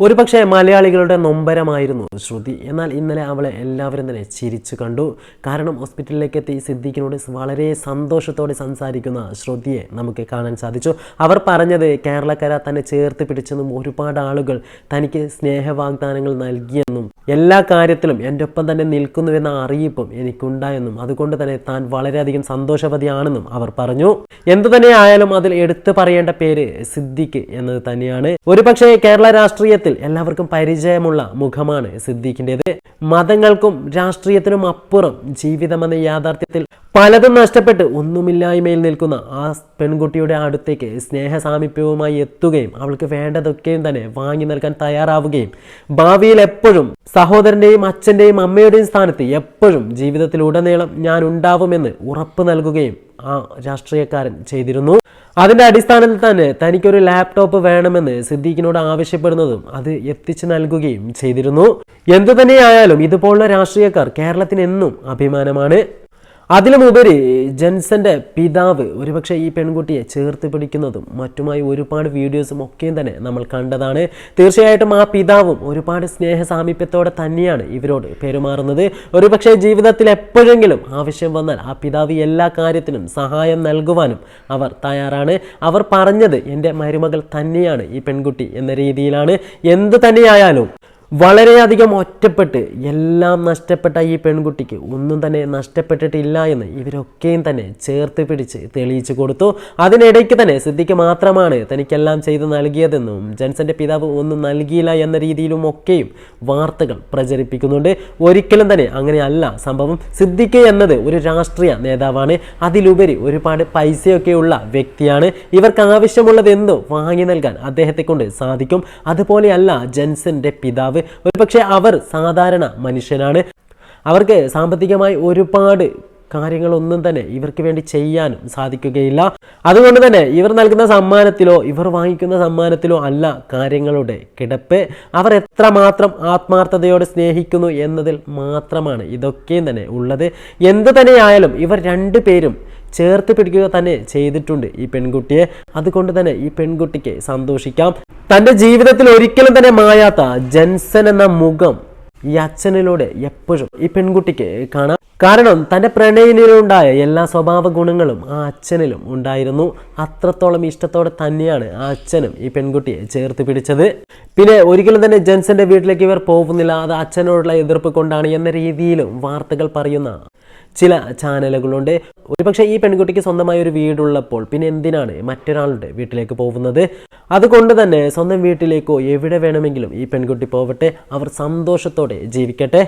ഒരുപക്ഷെ മലയാളികളുടെ നൊമ്പരമായിരുന്നു ശ്രുതി. എന്നാൽ ഇന്നലെ അവളെ എല്ലാവരും തന്നെ ചിരിച്ചു കണ്ടു. കാരണം ഹോസ്പിറ്റലിലേക്ക് എത്തി സിദ്ദീഖിനോട് വളരെ സന്തോഷത്തോടെ സംസാരിക്കുന്ന ശ്രുതിയെ നമുക്ക് കാണാൻ സാധിച്ചു. അവർ പറഞ്ഞത് കേരളക്കര തന്നെ ചേർത്ത് പിടിച്ചെന്നും ഒരുപാട് ആളുകൾ തനിക്ക് സ്നേഹവാഗ്ദാനങ്ങൾ നൽകിയെന്നും എല്ലാ കാര്യത്തിലും എന്റെ ഒപ്പം തന്നെ നിൽക്കുന്നുവെന്ന അറിയിപ്പും എനിക്കുണ്ടായെന്നും അതുകൊണ്ട് തന്നെ താൻ വളരെയധികം സന്തോഷവതിയാണെന്നും അവർ പറഞ്ഞു. എന്തു തന്നെ ആയാലും അതിൽ എടുത്തു പറയേണ്ട പേര് സിദ്ദിഖ് എന്നത് തന്നെയാണ്. ഒരുപക്ഷെ കേരള രാഷ്ട്രീയത്തിൽ എല്ലാവർക്കും പരിചയമുള്ള മുഖമാണ് സിദ്ദീഖിന്റെത്. മതങ്ങൾക്കും രാഷ്ട്രീയത്തിനും അപ്പുറം ജീവിതമെന്ന യാഥാർത്ഥ്യത്തിൽ പലതും നഷ്ടപ്പെട്ട് ഒന്നുമില്ലായ്മയിൽ നിൽക്കുന്ന ആ പെൺകുട്ടിയുടെ അടുത്തേക്ക് സ്നേഹസാമീപ്യവുമായി എത്തുകയും അവൾക്ക് വേണ്ടതൊക്കെയും തന്നെ വാങ്ങി നൽകാൻ തയ്യാറാവുകയും ഭാവിയിൽ എപ്പോഴും സഹോദരന്റെയും അച്ഛന്റെയും അമ്മയുടെയും സ്ഥാനത്ത് എപ്പോഴും ജീവിതത്തിൽ ജീവിതത്തിലുടനീളം ഞാൻ ഉണ്ടാവുമെന്ന് ഉറപ്പ് നൽകുകയും ആ രാഷ്ട്രീയക്കാരൻ ചെയ്തിരുന്നു. അതിന്റെ അടിസ്ഥാനത്തിൽ തന്നെ തനിക്കൊരു ലാപ്ടോപ്പ് വേണമെന്ന് സിദ്ദീഖിനോട് ആവശ്യപ്പെടുന്നതും അത് എത്തിച്ചു നൽകുകയും ചെയ്തിരുന്നു. എന്തു തന്നെയായാലും ഇതുപോലുള്ള രാഷ്ട്രീയക്കാർ കേരളത്തിന് എന്നും അഭിമാനമാണ്. അതിലുമുപരി ജെൻസന്റെ പിതാവ് ഒരുപക്ഷെ ഈ പെൺകുട്ടിയെ ചേർത്ത് പിടിക്കുന്നതും മറ്റുമായി ഒരുപാട് വീഡിയോസും ഒക്കെയും തന്നെ നമ്മൾ കണ്ടതാണ്. തീർച്ചയായിട്ടും ആ പിതാവും ഒരുപാട് സ്നേഹ സാമീപ്യത്തോടെ തന്നെയാണ് ഇവരോട് പെരുമാറുന്നത്. ഒരുപക്ഷെ ജീവിതത്തിൽ എപ്പോഴെങ്കിലും ആവശ്യം വന്നാൽ ആ പിതാവ് എല്ലാ കാര്യത്തിനും സഹായം നൽകുവാനും അവർ തയ്യാറാണ്. അവർ പറഞ്ഞത് എന്റെ മരുമകൾ തന്നെയാണ് ഈ പെൺകുട്ടി എന്ന രീതിയിലാണ്. എന്ത് തന്നെയായാലും വളരെയധികം ഒറ്റപ്പെട്ട് എല്ലാം നഷ്ടപ്പെട്ട ഈ പെൺകുട്ടിക്ക് ഒന്നും തന്നെ നഷ്ടപ്പെട്ടിട്ടില്ല എന്ന് ഇവരൊക്കെയും തന്നെ ചേർത്ത് പിടിച്ച് തെളിയിച്ചു കൊടുത്തു. അതിനിടയ്ക്ക് തന്നെ സിദ്ദിഖ് മാത്രമാണ് തനിക്കെല്ലാം ചെയ്ത് നൽകിയതെന്നും ജൻസന്റെ പിതാവ് ഒന്നും നൽകിയില്ല എന്ന രീതിയിലും ഒക്കെയും വാർത്തകൾ പ്രചരിപ്പിക്കുന്നുണ്ട്. ഒരിക്കലും തന്നെ അങ്ങനെയല്ല സംഭവം. സിദ്ദിഖ് എന്നത് ഒരു രാഷ്ട്രീയ നേതാവാണ്. അതിലുപരി ഒരുപാട് പൈസയൊക്കെയുള്ള വ്യക്തിയാണ്. ഇവർക്ക് ആവശ്യമുള്ളത് എന്തോ വാങ്ങി നൽകാൻ അദ്ദേഹത്തെ കൊണ്ട് സാധിക്കും. അതുപോലെയല്ല ജെൻസന്റെ പിതാവ്. ഒരുപക്ഷെ അവർ സാധാരണ മനുഷ്യനാണ്. അവർക്ക് സാമ്പത്തികമായി ഒരുപാട് കാര്യങ്ങളൊന്നും തന്നെ ഇവർക്ക് വേണ്ടി ചെയ്യാനും സാധിക്കുകയില്ല. അതുകൊണ്ട് തന്നെ ഇവർ നൽകുന്ന സമ്മാനത്തിലോ ഇവർ വാങ്ങിക്കുന്ന സമ്മാനത്തിലോ അല്ല കാര്യങ്ങളുടെ കിടപ്പ്. അവർ എത്രമാത്രം ആത്മാർത്ഥതയോടെ സ്നേഹിക്കുന്നു എന്നതിൽ മാത്രമാണ് ഇതൊക്കെയും തന്നെ ഉള്ളത്. എന്ത് തന്നെയായാലും ഇവർ രണ്ടു പേരും ചേർത്ത് പിടിക്കുക തന്നെ ചെയ്തിട്ടുണ്ട് ഈ പെൺകുട്ടിയെ. അതുകൊണ്ട് തന്നെ ഈ പെൺകുട്ടിക്ക് സന്തോഷിക്കാം. തന്റെ ജീവിതത്തിൽ ഒരിക്കലും തന്നെ മായാത്ത ജൻസൻ എന്ന മുഖം ഈ അച്ഛനിലൂടെ എപ്പോഴും ഈ പെൺകുട്ടിക്ക് കാണാം. കാരണം തന്റെ പ്രണയിനിലുണ്ടായ എല്ലാ സ്വഭാവ ഗുണങ്ങളും ആ അച്ഛനിലും ഉണ്ടായിരുന്നു. അത്രത്തോളം ഇഷ്ടത്തോടെ തന്നെയാണ് ആ അച്ഛനും ഈ പെൺകുട്ടിയെ ചേർത്ത് പിടിച്ചത്. പിന്നെ ഒരിക്കലും തന്നെ ജെൻസന്റെ വീട്ടിലേക്ക് ഇവർ പോകുന്നില്ല. അത് അച്ഛനോടുള്ള എതിർപ്പ് കൊണ്ടാണ് എന്ന രീതിയിലും വാർത്തകൾ പറയുന്ന ചില ചാനലുകളുണ്ട്. ഒരുപക്ഷെ ഈ പെൺകുട്ടിക്ക് സ്വന്തമായ ഒരു വീടുള്ളപ്പോൾ പിന്നെ എന്തിനാണ് മറ്റൊരാളുടെ വീട്ടിലേക്ക് പോകുന്നത്? അതുകൊണ്ട് തന്നെ സ്വന്തം വീട്ടിലേക്കോ എവിടെ വേണമെങ്കിലും ഈ പെൺകുട്ടി പോവട്ടെ. അവർ സന്തോഷത്തോടെ ജീവിക്കട്ടെ.